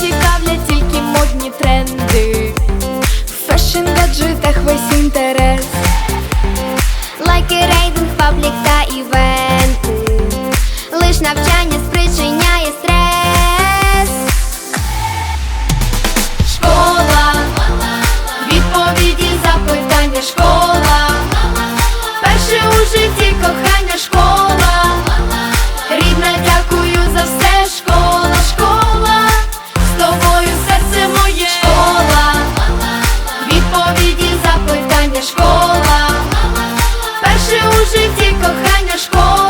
цікавлять тільки модні тренди, в фешн-гаджетах весь інтерес. школа, перше у житті кохання школа.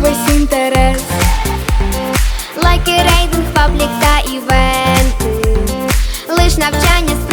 весь інтерес, лайки, рейтинг, паблік та івенти, лиш навчання.